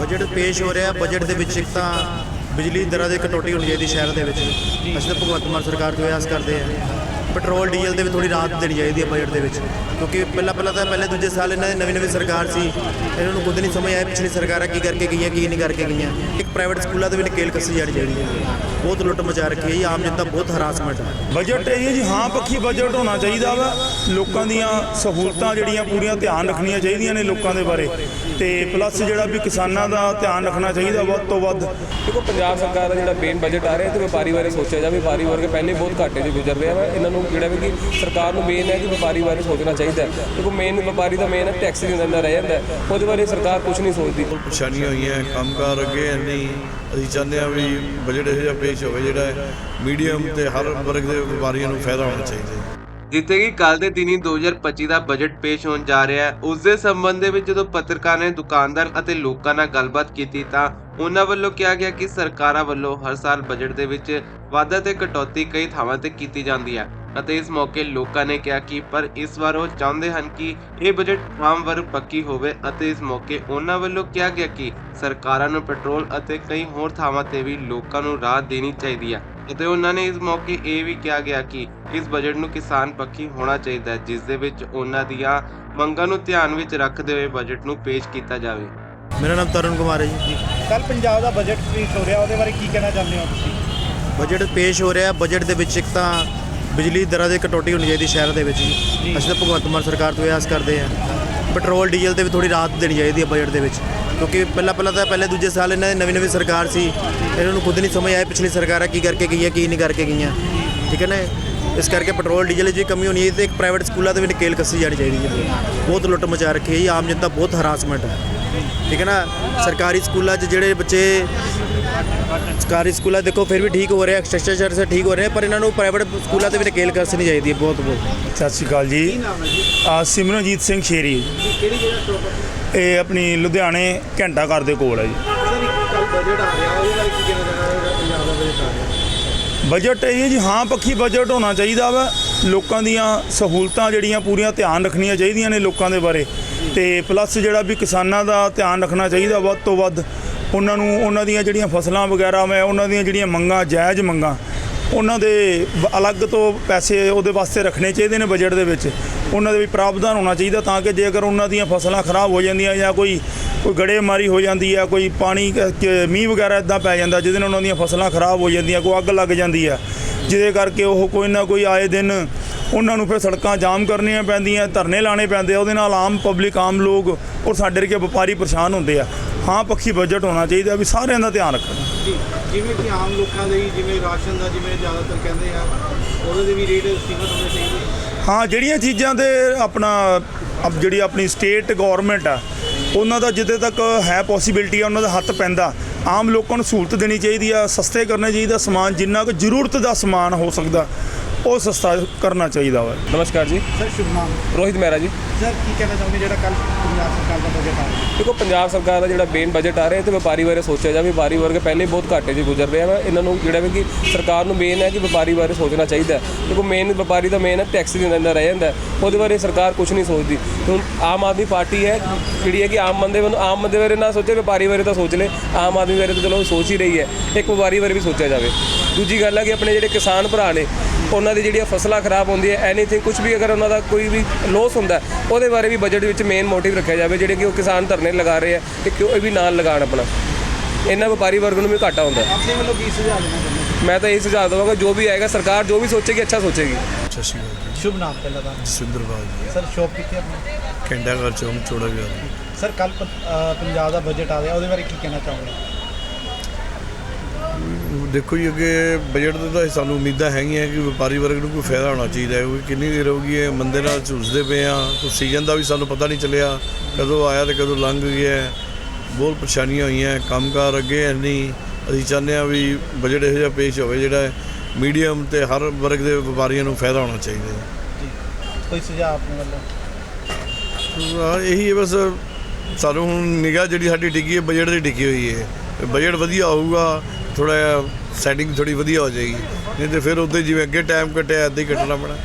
Budget ਪੇਸ਼ ਹੋ ਰਿਹਾ, ਬਜਟ ਦੇ ਵਿੱਚ ਇੱਕ ਤਾਂ ਬਿਜਲੀ ਦਰਾਂ ਦੀ ਕਟੌਤੀ ਹੋਣੀ ਚਾਹੀਦੀ ਸ਼ਹਿਰ ਦੇ ਵਿੱਚ। ਅਸੀਂ ਤਾਂ ਭਗਵੰਤ ਮਾਨ ਸਰਕਾਰ ਤੋਂ ਆਸ ਕਰਦੇ ਹਾਂ। ਪੈਟਰੋਲ ਡੀਜ਼ਲ ਦੇ ਵੀ ਥੋੜੀ ਰਾਹਤ ਦੇਣੀ ਚਾਹੀਦੀ ਹੈ ਬਜਟ ਦੇ ਵਿੱਚ। ਕਿਉਂਕਿ ਪਹਿਲਾਂ ਪਹਿਲਾਂ ਤਾਂ ਪਹਿਲੇ ਦੂਜੇ ਸਾਲ ਇਹਨਾਂ ਦੀ ਨਵੀਂ ਨਵੀਂ ਸਰਕਾਰ ਸੀ। ਇਹਨਾਂ ਨੂੰ ਖੁਦ ਨਹੀਂ ਸਮਝ ਆਇਆ ਪਿਛਲੀ ਸਰਕਾਰਾਂ ਕੀ ਕਰਕੇ ਗਈਆਂ ਕੀ ਨਹੀਂ ਕਰਕੇ ਗਈਆਂ। ਇੱਕ ਪ੍ਰਾਈਵੇਟ ਸਕੂਲਾਂ ਦੇ ਵੀ ਨਕੇਲ ਕੱਸੀ ਜਾਣੀ ਚਾਹੀਦੀ ਹੈ। ਬਹੁਤ ਲੁੱਟ ਮਚਾ ਰੱਖੀ ਹੈ ਜੀ। ਆਮ ਜਨਤਾ ਬਹੁਤ ਹਰਾਸਮੈਂਟ ਹੈ। ਬਜਟ ਇਹ ਹੈ ਜੀ। ਹਾਂ ਪੱਖੀ ਬਜਟ ਹੋਣਾ ਚਾਹੀਦਾ ਵਾ। ਲੋਕਾਂ ਦੀਆਂ ਸਹੂਲਤਾਂ ਜਿਹੜੀਆਂ ਪੂਰੀਆਂ ਧਿਆਨ ਰੱਖਣੀਆਂ ਚਾਹੀਦੀਆਂ ਨੇ ਲੋਕਾਂ ਦੇ ਬਾਰੇ। ਤੇ ਪਲੱਸ ਜਿਹੜਾ ਵੀ ਕਿਸਾਨਾਂ ਦਾ ਧਿਆਨ ਰੱਖਣਾ ਚਾਹੀਦਾ ਵੱਧ ਤੋਂ ਵੱਧ। ਦੇਖੋ ਪੰਜਾਬ ਸਰਕਾਰ ਦਾ ਜਿਹੜਾ ਮੇਨ ਬਜਟ ਆ ਰਿਹਾ ਤੇ ਵਪਾਰੀ ਬਾਰੇ ਸੋਚਿਆ ਜਾਵੇ। ਵਪਾਰੀ ਵਰਗ ਪਹਿਲੇ ਬਹੁਤ ਘਾਟੇ 'ਚ ਗੁਜ਼ਰ ਰਿਹਾ ਵਾ। ਇਹਨਾਂ ਨੂੰ ਜਿਹੜਾ ਵੀ ਕਿ ਸਰਕਾਰ ਨੂੰ ਮੇਨ ਹੈ ਕਿ ਵਪਾਰੀ ਬਾਰੇ ਸੋਚਣਾ ਚਾਹੀਦਾ ਹੈ। ਦੇਖੋ ਮੇਨ ਵਪਾਰੀ ਦਾ ਮੇਨ ਹੈ ਟੈਕਸ ਦੇ ਅੰਦਰ ਰਹਿ ਜਾਂਦਾ ਹੈ। ਉਹਦੇ ਬਾਰੇ ਸਰਕਾਰ ਕੁਝ ਨਹੀਂ ਸੋਚਦੀ ਪਰੇਸ਼ਾਨੀਆਂ ਹੋਈਆਂ ਕੰਮਕਾਰ ਅੱਗੇ ਨਹੀਂ ਅਸੀਂ ਚਾਹੁੰਦੇ ਹਾਂ ਵੀ ਬਜਟ ਇਹੋ ਜਿਹਾ ਪੇਸ਼ ਹੋਵੇ ਜਿਹੜਾ ਮੀਡੀਅਮ ਤੇ ਹਰ ਵਰਗ ਦੇ ਵਪਾਰੀਆਂ ਨੂੰ ਫਾਇਦਾ ਹੋਣਾ ਚਾਹੀਦਾ ਹੈ ਜਿੱਥੇ ਕਿ ਕੱਲ ਦੇ ਦਿਨੀ 2025 ਦਾ ਬਜਟ ਪੇਸ਼ ਹੋਣ ਜਾ ਰਿਹਾ ਹੈ ਉਸ ਦੇ ਸੰਬੰਧ ਦੇ ਵਿੱਚ ਜਦੋਂ ਪੱਤਰਕਾਰ ਨੇ ਦੁਕਾਨਦਾਰ ਅਤੇ ਲੋਕਾਂ ਨਾਲ ਗੱਲਬਾਤ ਕੀਤੀ ਤਾਂ ਉਹਨਾਂ ਵੱਲੋਂ ਕਿਹਾ ਗਿਆ ਕਿ ਸਰਕਾਰਾਂ ਵੱਲੋਂ ਹਰ ਸਾਲ ਬਜਟ ਦੇ ਵਿੱਚ ਵਾਧਾ ਤੇ ਕਟੌਤੀ ਕਈ ਥਾਵਾਂ ਤੇ ਕੀਤੀ ਜਾਂਦੀ ਹੈ ਅਤੇ ਇਸ ਮੌਕੇ ਲੋਕਾਂ ਨੇ ਕਿਹਾ ਕਿ ਪਰ ਇਸ ਵਾਰ ਉਹ ਚਾਹੁੰਦੇ ਹਨ ਕਿ ਇਹ ਬਜਟ ਆਮ ਵਰਗ ਪੱਕੀ ਹੋਵੇ ਅਤੇ ਇਸ ਮੌਕੇ ਉਹਨਾਂ ਵੱਲੋਂ ਕਿਹਾ ਗਿਆ ਕਿ ਸਰਕਾਰਾਂ ਨੂੰ ਪੈਟਰੋਲ ਅਤੇ ਕਈ ਹੋਰ ਥਾਵਾਂ ਤੇ ਵੀ ਲੋਕਾਂ ਨੂੰ ਰਾਹਤ ਦੇਣੀ ਚਾਹੀਦੀ ਹੈ ਅਤੇ ਉਹਨਾਂ ਨੇ ਇਸ ਮੌਕੇ ਇਹ ਵੀ ਕਿਹਾ ਗਿਆ ਕਿ ਇਸ ਬਜਟ ਨੂੰ ਕਿਸਾਨ ਪੱਖੀ ਹੋਣਾ ਚਾਹੀਦਾ ਹੈ ਜਿਸ ਦੇ ਵਿੱਚ ਉਹਨਾਂ ਦੀਆਂ ਮੰਗਾਂ ਨੂੰ ਧਿਆਨ ਵਿੱਚ ਰੱਖਦੇ ਹੋਏ ਬਜਟ ਨੂੰ ਪੇਸ਼ ਕੀਤਾ ਜਾਵੇ। ਮੇਰਾ ਨਾਮ ਤਰੁਣ ਕੁਮਾਰ ਹੈ ਜੀ। ਕੱਲ ਪੰਜਾਬ ਦਾ ਬਜਟ ਪੇਸ਼ ਹੋ ਰਿਹਾ ਉਹਦੇ ਬਾਰੇ ਕੀ ਕਹਿਣਾ ਚਾਹੁੰਦੇ ਹੋ ਤੁਸੀਂ? ਬਜਟ ਪੇਸ਼ ਹੋ ਰਿਹਾ ਬਜਟ ਦੇ ਵਿੱਚ ਇੱਕ ਤਾਂ ਬਿਜਲੀ ਦਰਾਂ ਦੀ ਕਟੌਤੀ ਹੋਣੀ ਚਾਹੀਦੀ ਸ਼ਹਿਰ ਦੇ ਵਿੱਚ ਜੀ। ਅਸੀਂ ਤਾਂ ਭਗਵੰਤ ਮਾਨ ਸਰਕਾਰ ਤੋਂ ਇਹ ਆਸ ਕਰਦੇ ਹਾਂ। ਪੈਟਰੋਲ ਡੀਜ਼ਲ ਦੇ ਵੀ ਥੋੜੀ ਰਾਹਤ ਦੇਣੀ ਚਾਹੀਦੀ ਹੈ ਬਜਟ ਦੇ ਵਿੱਚ। ਕਿਉਂਕਿ ਪਹਿਲਾਂ ਪਹਿਲਾਂ ਤਾਂ ਪਹਿਲੇ ਦੂਜੇ ਸਾਲ ਇਹਨਾਂ ਦੀ ਨਵੀਂ ਨਵੀਂ ਸਰਕਾਰ ਸੀ। ਇਹਨਾਂ ਨੂੰ ਖੁਦ ਨਹੀਂ ਸਮਝ ਆਇਆ ਪਿਛਲੀ ਸਰਕਾਰਾਂ ਕੀ ਕਰਕੇ ਗਈਆਂ ਕੀ ਨਹੀਂ ਕਰਕੇ ਗਈਆਂ। ਠੀਕ ਹੈ ਨਾ? ਇਸ ਕਰਕੇ ਪੈਟਰੋਲ ਡੀਜ਼ਲ ਦੀ ਕਮੀ ਹੋਣੀ ਹੈ ਤੇ ਇੱਕ ਪ੍ਰਾਈਵੇਟ ਸਕੂਲਾਂ ਦੇ ਵੀ ਨਕੇਲ ਕੱਸੀ ਜਾਣੀ ਚਾਹੀਦੀ ਹੈ। ਬਹੁਤ ਲੁੱਟ ਮਚਾ ਰੱਖੀ ਹੈ ਜੀ। ਆਮ ਜਨਤਾ ਬਹੁਤ ਹਰਾਸਮੈਂਟ ਹੈ। ਠੀਕ ਹੈ ਨਾ? ਸਰਕਾਰੀ ਸਕੂਲਾਂ 'ਚ ਜਿਹੜੇ ਬੱਚੇ ਸਰਕਾਰੀ ਸਕੂਲਾਂ 'ਚ ਦੇਖੋ, ਫਿਰ ਵੀ ਠੀਕ ਹੋ ਰਹੇ ਸਟਰਕਚਰ ਸੇ ਠੀਕ ਹੋ ਰਹੇ ਪਰ ਇਹਨਾਂ ਨੂੰ ਪ੍ਰਾਈਵੇਟ ਸਕੂਲਾਂ ਤੇ ਵੀ ਨਕੇਲ ਕੱਸਣੀ ਚਾਹੀਦੀ ਹੈ ਬਹੁਤ ਬਹੁਤ। ਸਤਿ ਸ਼੍ਰੀ ਅਕਾਲ ਜੀ। ਆ, ਸਿਮਰਨਜੀਤ ਸਿੰਘ ਸ਼ੇਰੀ ਕਿਹੜੀ ਜਗ੍ਹਾ ਤੋਂ ਇਹ ਆਪਣੀ ਲੁਧਿਆਣੇ ਘੰਟਾ ਘਰ ਦੇ ਕੋਲ ਹੈ ਜੀ। ਬਜਟ ਇਹ ਜੀ, ਹਾਂ, ਪੱਖੀ ਬਜਟ ਹੋਣਾ ਚਾਹੀਦਾ ਵਾ। ਲੋਕਾਂ ਦੀਆਂ ਸਹੂਲਤਾਂ ਜਿਹੜੀਆਂ ਪੂਰੀਆਂ ਧਿਆਨ ਰੱਖਣੀਆਂ ਚਾਹੀਦੀਆਂ ਨੇ ਲੋਕਾਂ ਦੇ ਬਾਰੇ। ਤੇ ਪਲੱਸ ਜਿਹੜਾ ਵੀ ਕਿਸਾਨਾਂ ਦਾ ਧਿਆਨ ਰੱਖਣਾ ਚਾਹੀਦਾ ਵੱਧ ਤੋਂ ਵੱਧ, ਉਹਨਾਂ ਨੂੰ ਉਹਨਾਂ ਦੀਆਂ ਜਿਹੜੀਆਂ ਫਸਲਾਂ ਵਗੈਰਾ ਮੈਂ ਉਹਨਾਂ ਦੀਆਂ ਜਿਹੜੀਆਂ ਮੰਗਾਂ, ਜਾਇਜ਼ ਮੰਗਾਂ, ਉਹਨਾਂ ਦੇ ਅਲੱਗ ਤੋਂ ਪੈਸੇ ਉਹਦੇ ਵਾਸਤੇ ਰੱਖਣੇ ਚਾਹੀਦੇ ਨੇ ਬਜਟ ਦੇ ਵਿੱਚ। ਉਹਨਾਂ ਦੇ ਵੀ ਪ੍ਰਾਵਧਾਨ ਹੋਣਾ ਚਾਹੀਦਾ ਤਾਂ ਕਿ ਜੇਕਰ ਉਹਨਾਂ ਦੀਆਂ ਫਸਲਾਂ ਖਰਾਬ ਹੋ ਜਾਂਦੀਆਂ ਜਾਂ ਕੋਈ ਕੋਈ ਗੜੇਮਾਰੀ ਹੋ ਜਾਂਦੀ ਹੈ ਕੋਈ ਪਾਣੀ ਕ- ਕ- ਮੀਂਹ ਵਗੈਰਾ ਇਦਾਂ ਪੈ ਜਾਂਦਾ ਜਿਹਦੇ ਨਾਲ ਉਹਨਾਂ ਦੀਆਂ ਫਸਲਾਂ ਖਰਾਬ ਹੋ ਜਾਂਦੀਆਂ, ਕੋਈ ਅੱਗ ਲੱਗ ਜਾਂਦੀ ਹੈ ਜਿਹਦੇ ਕਰਕੇ ਉਹ ਕੋਈ ਨਾ ਕੋਈ ਆਏ ਦਿਨ ਉਹਨਾਂ ਨੂੰ ਫਿਰ ਸੜਕਾਂ ਜਾਮ ਕਰਨੀਆਂ ਪੈਂਦੀਆਂ ਧਰਨੇ ਲਾਣੇ ਪੈਂਦੇ ਆ ਉਹਦੇ ਨਾਲ ਆਮ ਪਬਲਿਕ ਆਮ ਲੋਕ ਔਰ ਸਾਡੇ ਵਰਗੇ ਵਪਾਰੀ ਪਰੇਸ਼ਾਨ ਹੁੰਦੇ ਆ। ਹਾਂ ਪੱਖੀ ਬਜਟ ਹੋਣਾ ਚਾਹੀਦਾ ਵੀ ਸਾਰਿਆਂ ਦਾ ਧਿਆਨ ਰੱਖਣਾ। ਜੀ ਜਿਵੇਂ ਕਿ ਆਮ ਲੋਕਾਂ ਦੇ ਜਿਵੇਂ ਰਾਸ਼ਨ ਦਾ ਜਿਵੇਂ ਜ਼ਿਆਦਾਤਰ ਕਹਿੰਦੇ ਆ ਉਹਦੇ ਦੇ ਵੀ ਰੇਟ ਸੀਮਤ ਹੋਣੇ ਚਾਹੀਦੇ। ਹਾਂ ਜਿਹੜੀਆਂ ਚੀਜ਼ਾਂ ਦੇ ਆਪਣਾ ਜਿਹੜੀ ਆਪਣੀ ਸਟੇਟ ਗਵਰਨਮੈਂਟ ਆ ਉਹਨਾਂ ਦਾ ਜਿੱਦੇ ਤੱਕ ਹੈ ਪੋਸੀਬਿਲਿਟੀ ਆ ਉਹਨਾਂ ਦਾ ਹੱਥ ਪੈਂਦਾ। ਆਮ ਲੋਕਾਂ ਨੂੰ ਸਹੂਲਤ ਦੇਣੀ ਚਾਹੀਦੀ ਆ, ਸਸਤੇ ਕਰਨਾ ਚਾਹੀਦਾ ਸਮਾਨ ਜਿੰਨਾ ਕੁ ਜ਼ਰੂਰਤ ਦਾ ਸਮਾਨ ਹੋ ਸਕਦਾ। ਉਹ ਸਸਤਾ ਕਰਨਾ ਚਾਹੀਦਾ ਵਾ। ਨਮਸਕਾਰ ਜੀ। ਸਰ ਸ਼ੁਭ ਨਾਮ। ਰੋਹਿਤ ਮਹਿਰਾ ਜੀ। ਸਰ ਕੀ ਕਹਿਣਾ ਚਾਹੁੰਦੇ ਜਿਹੜਾ ਕੱਲ ਪੰਜਾਬ ਸਰਕਾਰ ਦਾ ਬਜਟ ਆ ਰਿਹਾ? ਦੇਖੋ ਪੰਜਾਬ ਸਰਕਾਰ ਦਾ ਜਿਹੜਾ ਮੇਨ ਬਜਟ ਆ ਰਿਹਾ ਤੇ ਵਪਾਰੀ ਬਾਰੇ ਸੋਚਿਆ ਜਾਵੇ। ਵਪਾਰੀ ਵਰਗ ਪਹਿਲੇ ਬਹੁਤ ਘਾਟੇ 'ਚ ਗੁਜ਼ਰ ਰਿਹਾ ਵਾ। ਇਹਨਾਂ ਨੂੰ ਜਿਹੜਾ ਵੀ ਕਿ ਸਰਕਾਰ ਨੂੰ ਮੇਨ ਹੈ ਕਿ ਵਪਾਰੀ ਬਾਰੇ ਸੋਚਣਾ ਚਾਹੀਦਾ। ਦੇਖੋ ਮੇਨ ਵਪਾਰੀ ਦਾ ਮੇਨ ਹੈ ਟੈਕਸ ਦੇ ਅੰਦਰ ਰਹਿ ਜਾਂਦਾ। ਉਹਦੇ ਬਾਰੇ ਸਰਕਾਰ ਕੁਝ ਨਹੀਂ ਸੋਚਦੀ। ਹੁਣ ਆਮ ਆਦਮੀ ਪਾਰਟੀ ਹੈ ਜਿਹੜੀ ਹੈ ਕਿ ਆਮ ਬੰਦੇ ਨੂੰ ਆਮ ਬੰਦੇ ਬਾਰੇ ਨਾ ਸੋਚੇ ਵਪਾਰੀ ਬਾਰੇ ਤਾਂ ਸੋਚ ਲੈ। ਆਮ ਆਦਮੀ ਬਾਰੇ ਤਾਂ ਚਲੋ ਸੋਚ ਹੀ ਰਹੀ ਹੈ। ਇੱਕ ਵਪਾਰੀ ਬਾਰੇ ਵੀ ਸੋਚਿਆ ਜਾਵੇ। ਦੂਜੀ ਗੱਲ ਹੈ ਕਿ ਆਪਣੇ ਜਿਹੜੇ ਕਿਸਾਨ ਭਰਾ ਨੇ ਉਹਨਾਂ ਦੀ ਜਿਹੜੀਆਂ ਫਸਲਾਂ ਖਰਾਬ ਹੁੰਦੀਆਂ ਐਨੀਥਿੰਗ ਕੁਝ ਵੀ ਅਗਰ ਉਹਨਾਂ ਦਾ ਕੋਈ ਵੀ ਲੋਸ ਹੁੰਦਾ ਹੈ, ਉਹਦੇ ਬਾਰੇ ਵੀ ਬਜਟ ਵਿੱਚ ਮੇਨ ਮੋਟਿਵ ਰੱਖਿਆ ਜਾਵੇ ਜਿਹੜੇ ਕਿ ਉਹ ਕਿਸਾਨ ਧਰਨੇ ਲਗਾ ਰਹੇ ਆ ਕਿ ਕਿਉਂ ਇਹ ਵੀ ਨਾਲ ਲਗਾਉਣ ਆਪਣਾ। ਇਹਨਾਂ ਵਪਾਰੀ ਵਰਗ ਨੂੰ ਵੀ ਘਾਟਾ ਹੁੰਦਾ। ਹੈ। ਆਪਣੇ ਵੱਲੋਂ ਕੀ ਸੁਝਾਅ ਦੇਣਾ ਚਾਹੁੰਦੇ ਹੋ? ਮੈਂ ਤਾਂ ਇਹ ਸੁਝਾਅ ਦਵਾਂਗਾ ਜੋ ਵੀ ਆਏਗਾ ਸਰਕਾਰ ਜੋ ਵੀ ਸੋਚੇਗੀ ਅੱਛਾ ਸੋਚੇਗੀ। ਸ਼੍ਰੀ ਅਕਾਲ ਜੀ। ਸ਼ੁਭ ਨਾਮ ਪਹਿਲਾਂ ਤਾਂ। ਸਿੰਦਰਬਾਦ ਜੀ। ਸਰ ਸ਼ੋਪ ਕਿੱਥੇ ਆਪਣੀ? ਕੈਂਡਾ ਘਰ ਚੌਂਕ ਚੋੜਾ ਗਿਆ ਸਰ ਕੱਲ ਪੰਜਾਬ ਦਾ ਬਜਟ ਆ ਰਿਹਾ ਉਹਦੇ ਬਾਰੇ ਕੀ ਕਹਿਣਾ ਚਾਹੁੰਦੇ ਦੇਖੋ ਜੀ ਅੱਗੇ ਬਜਟ ਦੇ ਤਾਂ ਸਾਨੂੰ ਉਮੀਦਾਂ ਹੈਗੀਆਂ ਕਿ ਵਪਾਰੀ ਵਰਗ ਨੂੰ ਕੋਈ ਫਾਇਦਾ ਹੋਣਾ ਚਾਹੀਦਾ ਹੈ ਕਿਉਂਕਿ ਕਿੰਨੀ ਦੇਰ ਹੋ ਗਈ ਹੈ ਮੰਦੇ ਨਾਲ ਝੁਲਸਦੇ ਪਏ ਆ ਕੋਈ ਸੀਜ਼ਨ ਦਾ ਵੀ ਸਾਨੂੰ ਪਤਾ ਨਹੀਂ ਚੱਲਿਆ ਕਦੋਂ ਆਇਆ ਤੇ ਕਦੋਂ ਲੰਘ ਗਿਆ। ਬਹੁਤ ਪਰੇਸ਼ਾਨੀਆਂ ਹੋਈਆਂ ਕੰਮਕਾਰ ਅੱਗੇ ਨਹੀਂ। ਅਸੀਂ ਚਾਹੁੰਦੇ ਹਾਂ ਵੀ ਬਜਟ ਇਹੋ ਜਿਹਾ ਪੇਸ਼ ਹੋਵੇ ਜਿਹੜਾ ਮੀਡੀਅਮ ਤੇ ਹਰ ਵਰਗ ਦੇ ਵਪਾਰੀਆਂ ਨੂੰ ਫਾਇਦਾ ਹੋਣਾ ਚਾਹੀਦਾ ਹੈ। ਕੋਈ ਸੁਝਾਅ ਆਪਣੇ ਵੱਲੋਂ? ਇਹੀ ਹੈ ਬਸ ਸਾਨੂੰ ਹੁਣ ਨਿਗਾਹ ਜਿਹੜੀ ਸਾਡੀ ਟਿਕੀ ਹੈ ਬਜਟ ਦੀ ਟਿਕੀ ਹੋਈ ਹੈ। ਬਜਟ ਵਧੀਆ ਹੋਊਗਾ ਥੋੜਾ ਜਿਹਾ ਸੈਟਿੰਗ ਥੋੜੀ ਵਧੀਆ ਹੋ ਜਾਏਗੀ। ਨਹੀਂ ਤੇ ਫਿਰ ਉੱਤੇ ਜਿਵੇਂ ਅੱਗੇ ਟਾਈਮ ਕੱਟਿਆ ਏਦਾਂ ਹੀ ਕੱਟਣਾ ਪੈਣਾ।